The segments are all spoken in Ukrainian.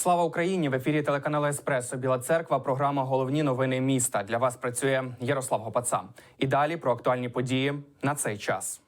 Слава Україні! В ефірі телеканалу Еспресо Біла Церква. Програма Головні новини міста. Для вас працює Ярослав Гопаца. І далі про актуальні події на цей час.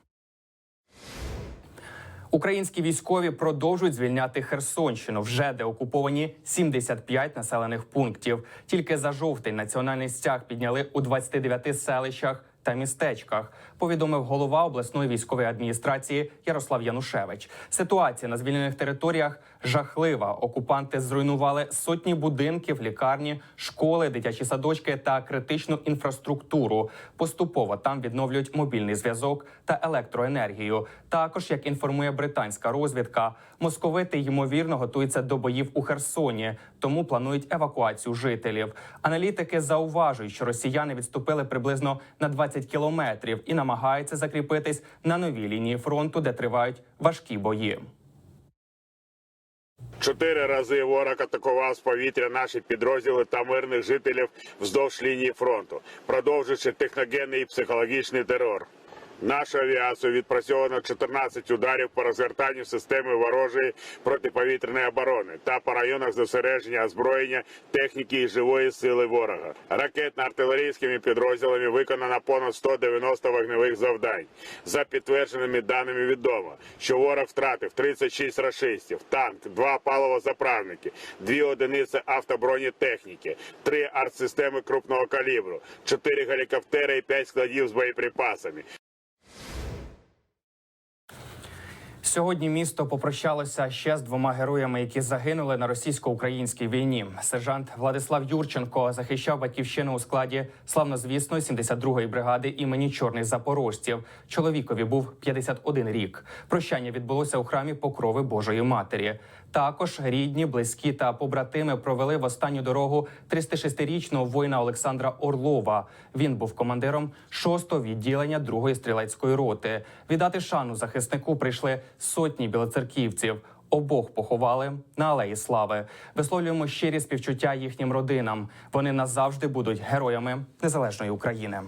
Українські військові продовжують звільняти Херсонщину. Вже деокуповані 75 населених пунктів. Тільки за жовтень національний стяг підняли у 29 селищах та містечках. Повідомив голова обласної військової адміністрації Ярослав Янушевич. Ситуація на звільнених територіях жахлива. Окупанти зруйнували сотні будинків, лікарні, школи, дитячі садочки та критичну інфраструктуру. Поступово там відновлюють мобільний зв'язок та електроенергію. Також, як інформує британська розвідка, московити ймовірно готуються до боїв у Херсоні, тому планують евакуацію жителів. Аналітики зауважують, що росіяни відступили приблизно на 20 кілометрів і намагаються закріпитись на новій лінії фронту, де тривають важкі бої. Чотири рази ворог атакував з повітря наші підрозділи та мирних жителів вздовж лінії фронту, продовжуючи техногенний і психологічний терор. Нашу авіацію відпрацьовано 14 ударів по розгортанню системи ворожої протиповітряної оборони та по районах зосередження озброєння техніки і живої сили ворога. Ракетно-артилерійськими підрозділами виконано понад 190 вогневих завдань. За підтвердженими даними відомо, що ворог втратив 36 рашистів, танк, два паливозаправники, дві одиниці автобронетехніки, три артсистеми крупного калібру, чотири гелікоптери і п'ять складів з боєприпасами. Сьогодні місто попрощалося ще з двома героями, які загинули на російсько-українській війні. Сержант Владислав Юрченко захищав батьківщину у складі славнозвісної 72-ї бригади імені чорних запорожців. Чоловікові був 51 рік. Прощання відбулося у храмі Покрови Божої Матері. Також рідні, близькі та побратими провели в останню дорогу 36-річного воїна Олександра Орлова. Він був командиром 6-го відділення 2-ї стрілецької роти. Віддати шану захиснику прийшли сотні білоцерківців. Обох поховали на алеї слави. Висловлюємо щирі співчуття їхнім родинам. Вони назавжди будуть героями незалежної України.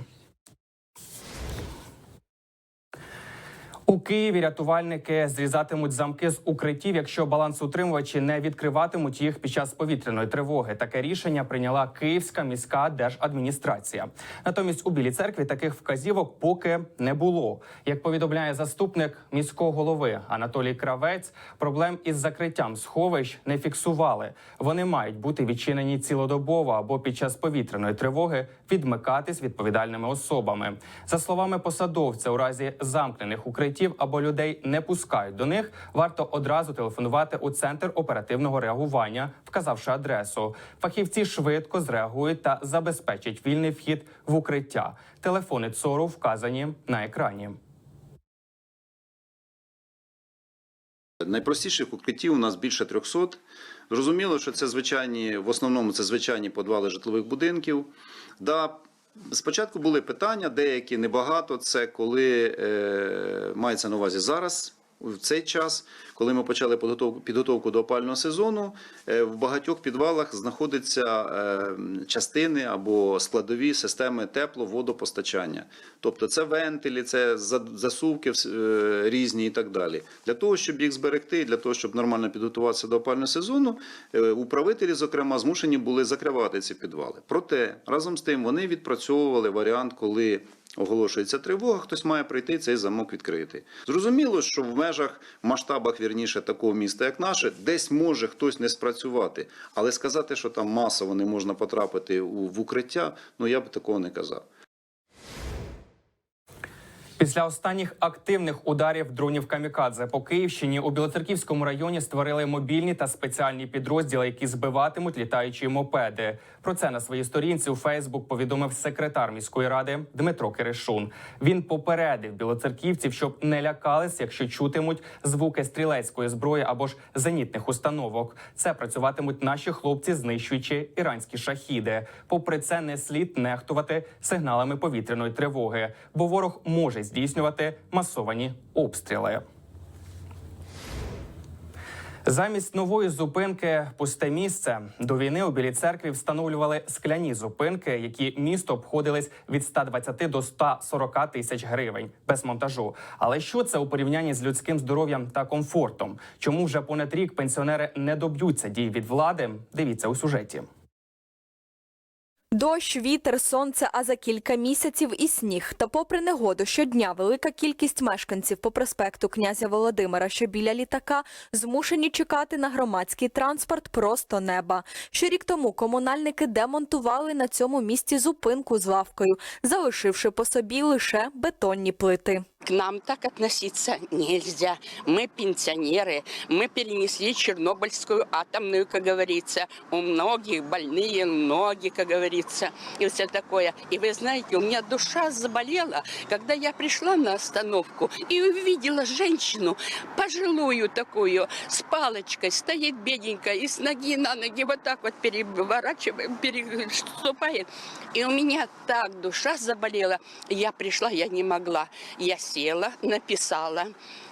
У Києві рятувальники зрізатимуть замки з укриттів, якщо балансоутримувачі не відкриватимуть їх під час повітряної тривоги. Таке рішення прийняла Київська міська держадміністрація. Натомість у білій церкві таких вказівок поки не було. Як повідомляє заступник міського голови Анатолій Кравець, проблем із закриттям сховищ не фіксували. Вони мають бути відчинені цілодобово або під час повітряної тривоги відмикатись відповідальними особами. За словами посадовця, у разі замкнених укриттів або людей не пускають до них, варто одразу телефонувати у центр оперативного реагування, вказавши адресу. Фахівці швидко зреагують та забезпечать вільний вхід в укриття. Телефони ЦОРу вказані на екрані. Найпростіших укриттів у нас більше 300. Зрозуміло, що це звичайні, в основному це звичайні подвали житлових будинків. Да, спочатку були питання, деякі небагато. Це коли е, мається на увазі зараз. В цей час, коли ми почали підготовку, до опального сезону, е, в багатьох підвалах знаходяться е, частини або складові системи тепло-водопостачання. Тобто це вентилі, це засувки е, різні і так далі. Для того, щоб їх зберегти, для того, щоб нормально підготуватися до опального сезону, управителі, зокрема, змушені були закривати ці підвали. Проте разом з тим вони відпрацьовували варіант, коли оголошується тривога, хтось має прийти цей замок відкрити. Зрозуміло, що в межах масштабах вірніше такого міста, як наше, десь може хтось не спрацювати, але сказати, що там масово не можна потрапити в укриття, ну я б такого не казав. Після останніх активних ударів дронів камікадзе по Київщині у Білоцерківському районі створили мобільні та спеціальні підрозділи, які збиватимуть літаючі мопеди. Про це на своїй сторінці у Фейсбук повідомив секретар міської ради Дмитро Киришун. Він попередив білоцерківців, щоб не лякались, якщо чутимуть звуки стрілецької зброї або ж зенітних установок. Це працюватимуть наші хлопці, знищуючи іранські шахіди. Попри це, не слід нехтувати сигналами повітряної тривоги, бо ворог може здійснювати масовані обстріли. Замість нової зупинки пусте місце до війни у білій церкві встановлювали скляні зупинки, які місто обходились від 120 до 140 тисяч гривень без монтажу. Але що це у порівнянні з людським здоров'ям та комфортом? Чому вже понад рік пенсіонери не доб'ються дій від влади? Дивіться у сюжеті. Дощ, вітер, сонце, а за кілька місяців і сніг. Та попри негоду, щодня велика кількість мешканців по проспекту князя Володимира, що біля літака, змушені чекати на громадський транспорт просто неба. Ще рік тому комунальники демонтували на цьому місці зупинку з лавкою, залишивши по собі лише бетонні плити. К нам так относиться нельзя. Мы пенсионеры, мы перенесли Чернобыльскую атомную, как говорится. У многих больные ноги, как говорится, и все такое. И вы знаете, у меня душа заболела, когда я пришла на остановку и увидела женщину, пожилую такую, с палочкой, стоит бедненькая, и с ноги на ноги вот так вот переворачивает, переступает. И у меня так душа заболела. Я пришла, я не могла. Я села, написала.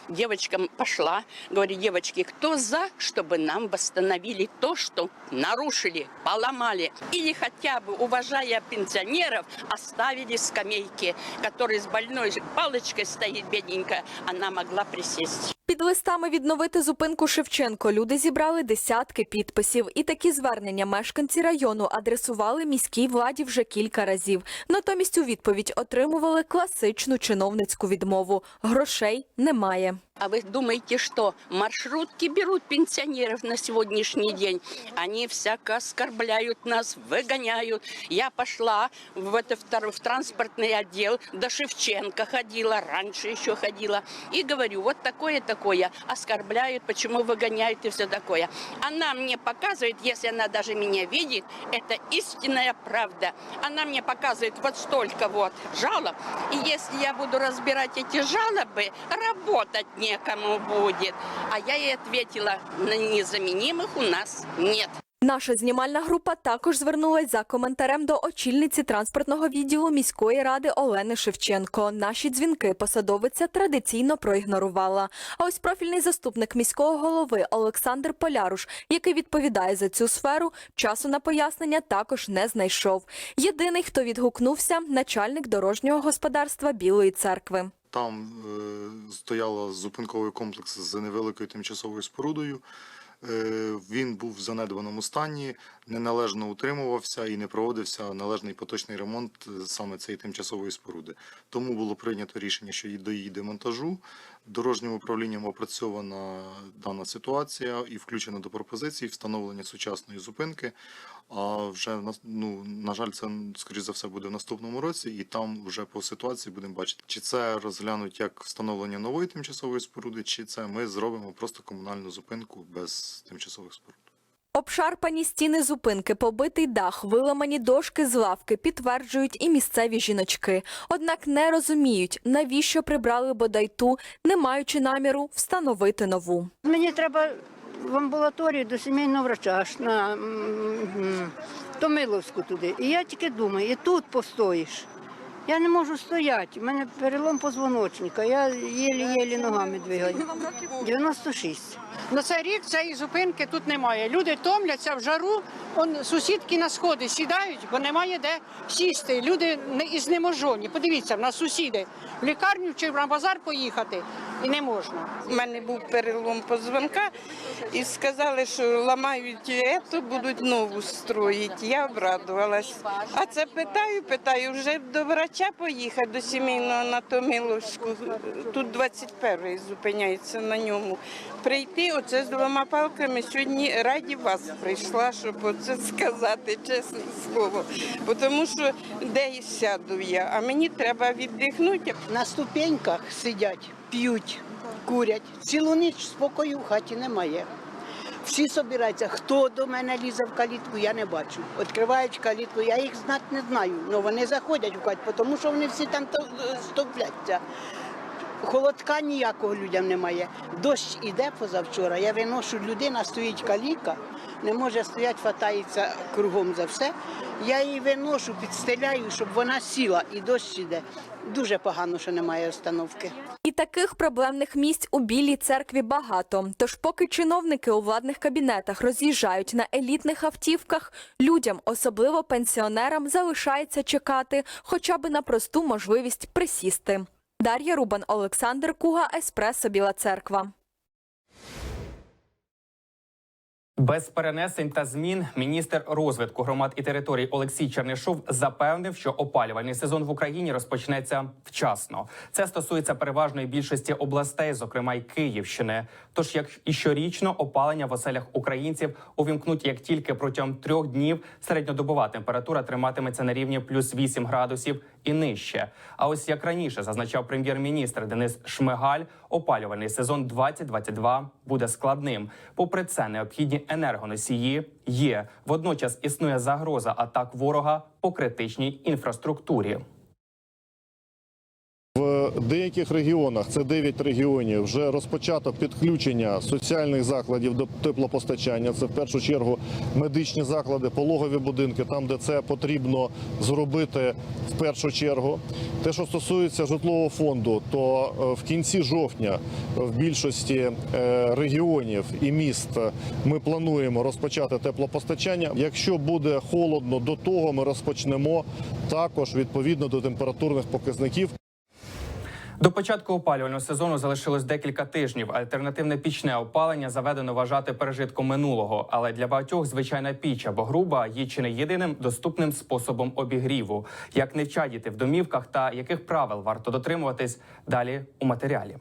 Девочкам пошла, говорю, девочки, кто за, чтобы нам восстановили то, что нарушили, поломали, или хотя бы, уважая пенсионеров, оставили скамейки, которые с больной палочкой стоит бедненькая, она могла присесть. Під листами відновити зупинку Шевченко люди зібрали десятки підписів. І такі звернення мешканці району адресували міській владі вже кілька разів. Натомість у відповідь отримували класичну чиновницьку відмову. Грошей немає. А вы думаете, что маршрутки берут пенсионеров на сегодняшний день? Они всяко оскорбляют нас, выгоняют. Я пошла в, это, в транспортный отдел, до Шевченко ходила, раньше еще ходила. И говорю, вот такое-такое, оскорбляют, почему выгоняют и все такое. Она мне показывает, если она даже меня видит, это истинная правда. Она мне показывает вот столько вот жалоб. И если я буду разбирать эти жалобы, работать некому будет. А я ей ответила, на незаменимых у нас нет. Наша знімальна група також звернулась за коментарем до очільниці транспортного відділу міської ради Олени Шевченко. Наші дзвінки посадовиця традиційно проігнорувала. А ось профільний заступник міського голови Олександр Поляруш, який відповідає за цю сферу, часу на пояснення також не знайшов. Єдиний, хто відгукнувся, начальник дорожнього господарства Білої церкви. Там е, стояло зупинковий комплекс з невеликою тимчасовою спорудою. Е, він був в занедбаному стані, неналежно утримувався і не проводився належний поточний ремонт е, саме цієї тимчасової споруди. Тому було прийнято рішення, що до її демонтажу дорожнім управлінням опрацьована дана ситуація і включено до пропозиції встановлення сучасної зупинки. А вже ну, на жаль, це скоріш за все буде в наступному році, і там вже по ситуації будемо бачити, чи це розглянуть як встановлення нової тимчасової споруди, чи це ми зробимо просто комунальну зупинку без тимчасових споруд. Обшарпані стіни зупинки, побитий дах, виламані дошки з лавки підтверджують і місцеві жіночки. Однак не розуміють, навіщо прибрали бодай ту, не маючи наміру встановити нову. Мені треба в амбулаторію до сімейного врача аж на Томиловську туди. І я тільки думаю, і тут постоїш. Я не можу стояти. У мене перелом позвоночника, я єлі-єлі ногами двигаю. 96. На цей рік цієї зупинки тут немає. Люди томляться в жару, он, сусідки на сходи сідають, бо немає де сісти. Люди не ізнеможені. Подивіться, в нас сусіди в лікарню чи на базар поїхати і не можна. У мене був перелом позвонка і сказали, що ламають ету, будуть нову строїти. Я обрадувалась. А це питаю, питаю, вже до врача поїхати, до сімейного на Томиловську. Тут 21-й зупиняється на ньому. Прийти оце з двома палками. Сьогодні раді вас прийшла, щоб оце сказати, чесне слово. Бо Тому що де сяду я, а мені треба віддихнути. на ступеньках сидять, п'ють, курять. Цілу ніч спокою в хаті немає. Всі собираються. Хто до мене лізе в калітку, я не бачу. Відкривають калітку, я їх знати не знаю. але вони заходять в хату, тому що вони всі там то- стовпляться. Холодка ніякого людям немає. Дощ іде позавчора. Я виношу, людина стоїть каліка, не може стояти, хватається кругом за все. Я її виношу, підстеляю, щоб вона сіла і дощ іде. Дуже погано, що немає остановки. І таких проблемних місць у Білій церкві багато. Тож, поки чиновники у владних кабінетах роз'їжджають на елітних автівках, людям, особливо пенсіонерам, залишається чекати хоча б на просту можливість присісти. Дар'я Рубан, Олександр Куга, Еспресо Біла Церква. Без перенесень та змін міністр розвитку громад і територій Олексій Чернишов запевнив, що опалювальний сезон в Україні розпочнеться вчасно. Це стосується переважної більшості областей, зокрема й Київщини. Тож, як і щорічно, опалення в оселях українців увімкнуть як тільки протягом трьох днів середньодобова температура триматиметься на рівні плюс 8 градусів і нижче. А ось як раніше зазначав прем'єр-міністр Денис Шмигаль, опалювальний сезон 2022 буде складним. Попри це, необхідні енергоносії є. Водночас існує загроза атак ворога по критичній інфраструктурі. В деяких регіонах, це 9 регіонів, вже розпочато підключення соціальних закладів до теплопостачання. Це в першу чергу медичні заклади, пологові будинки, там, де це потрібно зробити в першу чергу. Те, що стосується житлового фонду, то е, в кінці жовтня в більшості е, регіонів і міст ми плануємо розпочати теплопостачання. Якщо буде холодно до того, ми розпочнемо також відповідно до температурних показників. До початку опалювального сезону залишилось декілька тижнів. Альтернативне пічне опалення заведено вважати пережитком минулого, але для багатьох звичайна піч або груба є чи не єдиним доступним способом обігріву. Як не вчадіти в домівках та яких правил варто дотримуватись далі у матеріалі.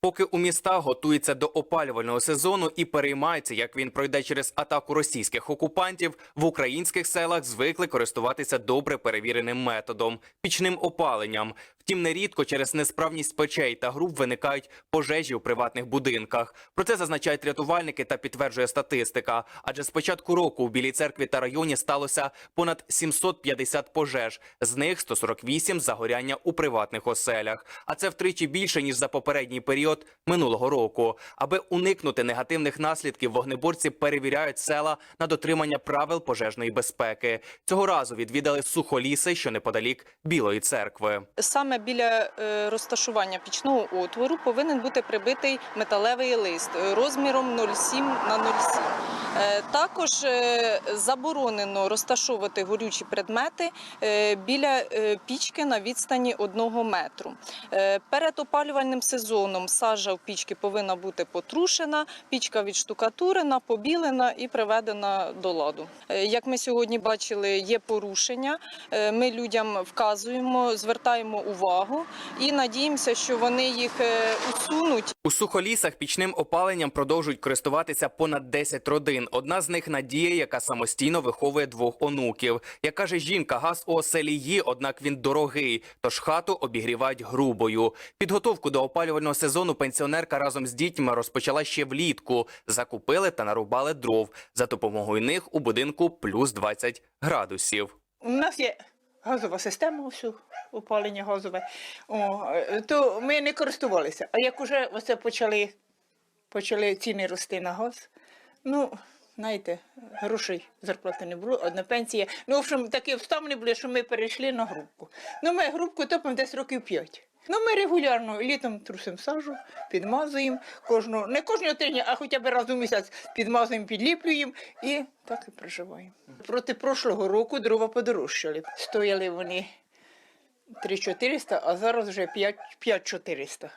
Поки у містах готуються до опалювального сезону і переймаються, як він пройде через атаку російських окупантів, в українських селах звикли користуватися добре перевіреним методом пічним опаленням. Втім, нерідко через несправність печей та груп виникають пожежі у приватних будинках. Про це зазначають рятувальники та підтверджує статистика. Адже з початку року у Білій церкві та районі сталося понад 750 пожеж, з них 148 загоряння у приватних оселях. А це втричі більше ніж за попередній період минулого року. Аби уникнути негативних наслідків, вогнеборці перевіряють села на дотримання правил пожежної безпеки. Цього разу відвідали сухоліси, що неподалік Білої церкви. Саме біля е, розташування пічного отвору повинен бути прибитий металевий лист розміром 0,7 на 0,7. Е, Також е, заборонено розташовувати горючі предмети біля пічки на відстані 1 метру. Перед опалювальним сезоном сажа в пічки повинна бути потрушена, пічка відштукатурена, побілена і приведена до ладу. Е, Як ми сьогодні бачили, є порушення. Е, Ми людям вказуємо, звертаємо увагу і надіємося, що вони їх е, усунуть. У сухолісах пічним опаленням продовжують користуватися понад 10 родин. Одна з них Надія, яка самостійно виховує двох онуків. Як каже жінка, газ у оселі є, однак він дорогий, тож хату обігрівають грубою. Підготовку до опалювального сезону пенсіонерка разом з дітьми розпочала ще влітку. Закупили та нарубали дров. За допомогою них у будинку плюс 20 градусів. У нас є газова система, все, опалення газове. О, то ми не користувалися. А як уже оце почали, почали ціни рости на газ, ну, знаєте, грошей зарплати не було, одна пенсія. Ну, в общем, такі обставини були, що ми перейшли на грубку. Ну, ми грубку топимо десь років п'ять. Ну, ми регулярно літом трусимо сажу, підмазуємо кожну, не кожного тижня, а хоча б раз у місяць підмазуємо, підліплюємо і так і проживаємо. Проти прошлого року дрова подорожчали. Стояли вони 3400, а зараз вже 5 5400.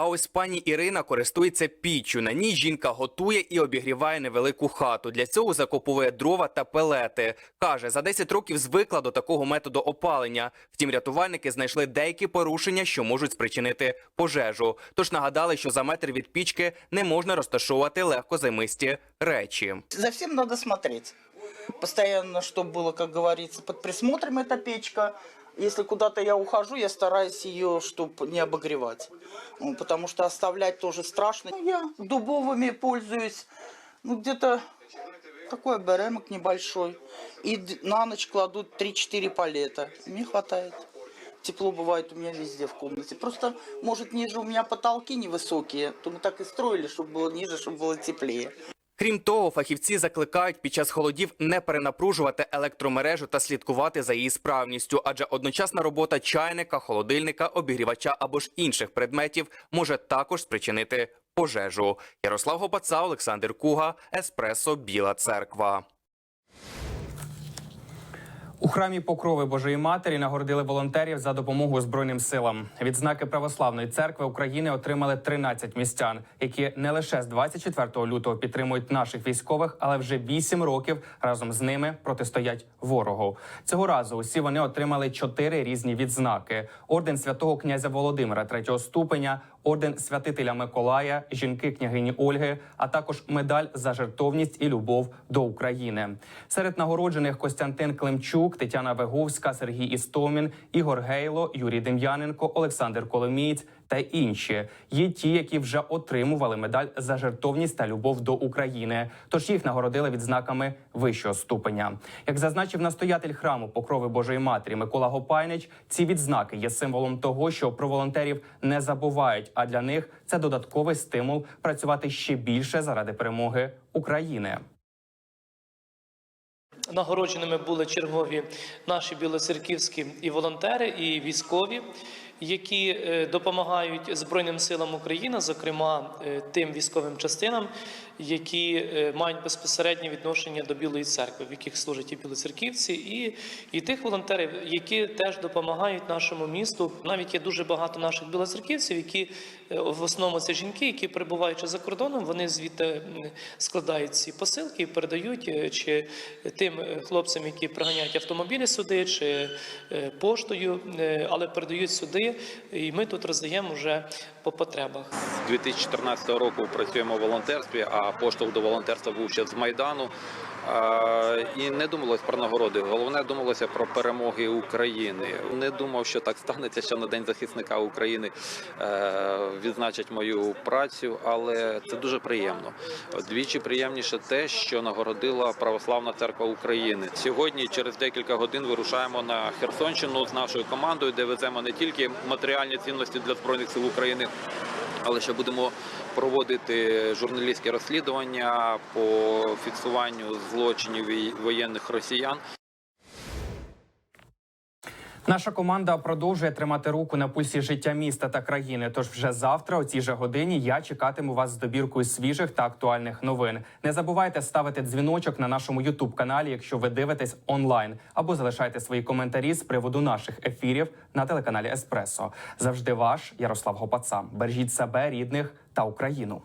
А ось пані Ірина користується піччю. На ній жінка готує і обігріває невелику хату. Для цього закуповує дрова та пелети. Каже, за 10 років звикла до такого методу опалення. Втім, рятувальники знайшли деякі порушення, що можуть спричинити пожежу. Тож нагадали, що за метр від пічки не можна розташовувати легкозаймисті речі. За всем надо смотреть. Постоянно, чтобы было, как говорится, под присмотром эта печка. Если куда-то я ухожу, я стараюсь ее, чтобы не обогревать. Ну, Потому что оставлять тоже страшно. Ну, Я дубовыми пользуюсь. Ну, где-то такой беремок небольшой. И д- на ночь кладут 3-4 палета. Мне хватает. Тепло бывает у меня везде в комнате. Просто, может, ниже у меня потолки невысокие, то мы так и строили, чтобы было ниже, чтобы было теплее. Крім того, фахівці закликають під час холодів не перенапружувати електромережу та слідкувати за її справністю, адже одночасна робота чайника, холодильника, обігрівача або ж інших предметів може також спричинити пожежу. Ярослав Гопаца, Олександр Куга, Еспресо, Біла Церква. У храмі Покрови Божої Матері нагородили волонтерів за допомогу Збройним силам. Відзнаки Православної церкви України отримали 13 містян, які не лише з 24 лютого підтримують наших військових, але вже 8 років разом з ними протистоять ворогу. Цього разу усі вони отримали чотири різні відзнаки: орден святого князя Володимира третього ступеня, орден святителя Миколая, жінки княгині Ольги, а також медаль за жертовність і любов до України. Серед нагороджених Костянтин Климчук, Тетяна Веговська, Сергій Істомін, Ігор Гейло, Юрій Дем'яненко, Олександр Коломієць та інші. Є ті, які вже отримували медаль за жертовність та любов до України. Тож їх нагородили відзнаками вищого ступеня. Як зазначив настоятель храму Покрови Божої Матері Микола Гопайнич, ці відзнаки є символом того, що про волонтерів не забувають, а для них це додатковий стимул працювати ще більше заради перемоги України. Нагородженими були чергові наші білоцерківські і волонтери, і військові, які е, допомагають Збройним силам України, зокрема е, тим військовим частинам, які е, мають безпосереднє відношення до Білої церкви, в яких служать і білоцерківці, і, і тих волонтерів, які теж допомагають нашому місту. Навіть є дуже багато наших білоцерківців, які е, в основному це жінки, які перебуваючи за кордоном, вони звідти складають ці посилки і передають е, чи тим хлопцям, які приганяють автомобілі сюди, чи поштою, але передають сюди, і ми тут роздаємо вже по потребах. З 2014 року працюємо в волонтерстві, а поштовх до волонтерства був ще з Майдану. І не думалось про нагороди. Головне думалося про перемоги України. Не думав, що так станеться, що на День захисника України е, відзначать мою працю, але це дуже приємно. Двічі приємніше те, що нагородила Православна церква України. Сьогодні, через декілька годин, вирушаємо на Херсонщину з нашою командою, де веземо не тільки матеріальні цінності для збройних сил України, але ще будемо проводити журналістські розслідування по фіксуванню злочинів воєнних росіян. Наша команда продовжує тримати руку на пульсі життя міста та країни. Тож вже завтра, о цій же годині, я чекатиму вас з добіркою свіжих та актуальних новин. Не забувайте ставити дзвіночок на нашому ютуб каналі, якщо ви дивитесь онлайн, або залишайте свої коментарі з приводу наших ефірів на телеканалі Еспресо. Завжди ваш Ярослав Гопаца. Бережіть себе, рідних та Україну.